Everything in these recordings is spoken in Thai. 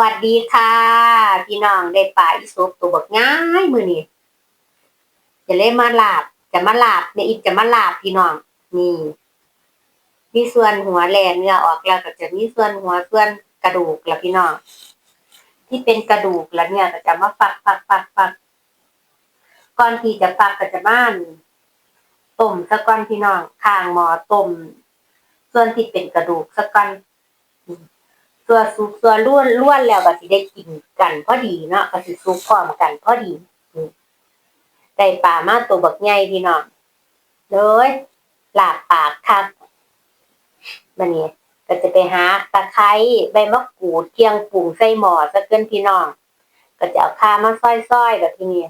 วัสดีค่ะ พี่น้องได้ปลาอีสุกตัวบักง่ายมือนี่จะเล่มาลาบจะมาลาบเนี่ยอีกจะมาลาบพี่น้องนี่มีส่วนหัวแหลนเนื้อออกแล้วก็จะมีส่วนหัวส่วนกระดูกแล้วพี่น้องที่เป็นกระดูกแล้วเนี่ยก็จะมาฟักฟักฟักฟักก่อนที่จะฟักก็จะบ้านต้มสักก้อนพี่น้องข้างหม้อต้มส่วนที่เป็นกระดูกสักก้อน ตัวสุกตัวล้วนล้วนแล้วก็สิได้กินกันพอดีเนาะก็สิสุกพร้อมกันพอดีได้ปลามาตัวบักใหญ่พี่น้องเลยหลาบปากคักบัดนี้ก็จะไปหาตะไคร้ใบมะกรูดเคียงปรุงใส่หม้อซะเกินพี่น้องก็จะเอาข้ามาซอยๆแบบที่นี่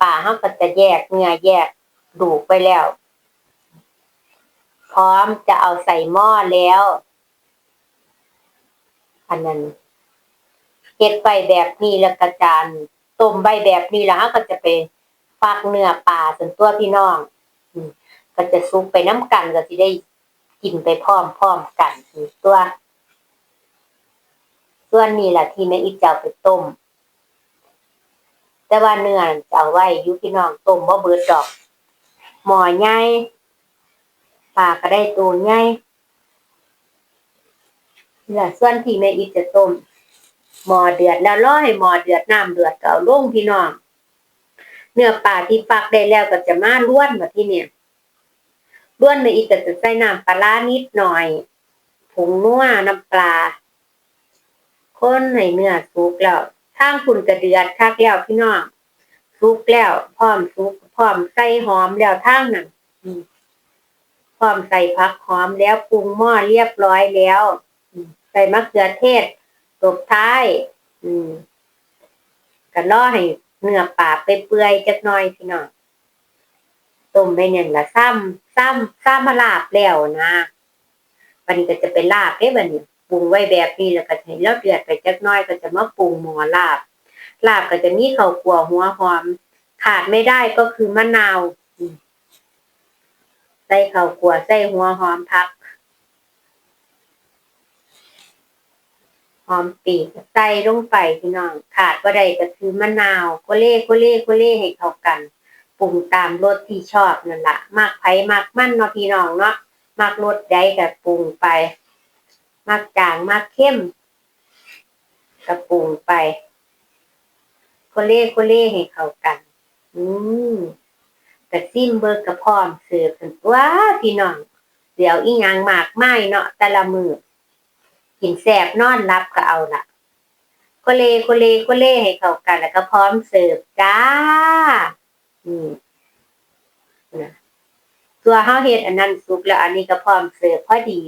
ปลาเฮาก็จะแยกเนื้อแยกดูกไปแล้ว พร้อมจะเอาใส่หม้อแล้ว อันนั้นเฮ็ดไปแบบนี้แล้วก็จานต้มใบแบบนี้แล้วก็จะไปฟักเนื้อปลาส่วนตัวพี่น้องก็จะซุกไปน้ำกันก็สิได้กินไปพร้อมๆกันตัวส่วนนี้แหละที่แม่อีจะเอาไปต้ม แต่ว่าเนื้อจะเอาไว้ยู่พี่น้องต้มบ่เบิดดอก หมอใหญ่ปลาก็ได้ตัวใหญ่ นี่ล่ะส่วนที่แม่อีทจะต้มหม้อเดือดแล้วรอให้หม้อเดือดน้ำเดือดก็เอาลงพี่น้อง เนื้อปลาที่ฟักได้แล้วก็จะมาล้วนมาที่เนี่ยล้วนแม่อีทก็จะใส่น้ำปลาร้านิดหน่อยผงนัวน้ำปลาคนให้เนื้อสุกแล้วทางคุณกระเดือดคักแล้วพี่น้องสุกแล้วพร้อมสุกพร้อมใส่หอมแล้วทางนั้นพร้อมใส่ผักหอมแล้วปรุงหม้อเรียบร้อยแล้ว ใส่มะเขือเทศตบท้าย อืมก็รอให้เนื้อปลาไปเปื่อยจักหน่อยพี่น้องต้มไปเนี่ยละซ้ำซ้ำซ้ำมาลาบแล้วนะวันนี้ก็จะเป็นลาบเด้บัดนี้ปรุงไว้แบบนี้แล้วก็ให้เราเดือดไปจักหน่อยก็จะมาปรุงหม้อลาบ ลาบก็จะมีข้าวคั่วหัวหอม ขาดไม่ได้ก็คือมะนาวใส่ข้าวคั่วใส่หัวหอมผัก อมปีกใส่ลงไปพี่น้องขาดว่าใดก็คือมะนาวโคเล่โคเล่โคเล่ให้เข้ากันปรุงตามรสที่ชอบนั่นละมากไผ่มากมันเนาะพี่น้องเนาะมากรสใดก็ปรุงไป มากจางมากเข้มก็ปรุงไปโคเล่โคเล่ให้เข้ากัน อืมกระซิมเบิร์กระพร้อมเสิร์ฟกันว้าพี่น้องเดี๋ยวอีหยังมากไม่เนาะแต่ละมือ กินแสบนอนรับก็เอาละโคเลโคเลโคเลให้เข้ากัน แล้วก็พร้อมเสิร์ฟจ้าอืมนะตัวเฮาเฮ็ดอันนั้นสุกแล้วอันนี้ก็พร้อมเสิร์ฟพอดี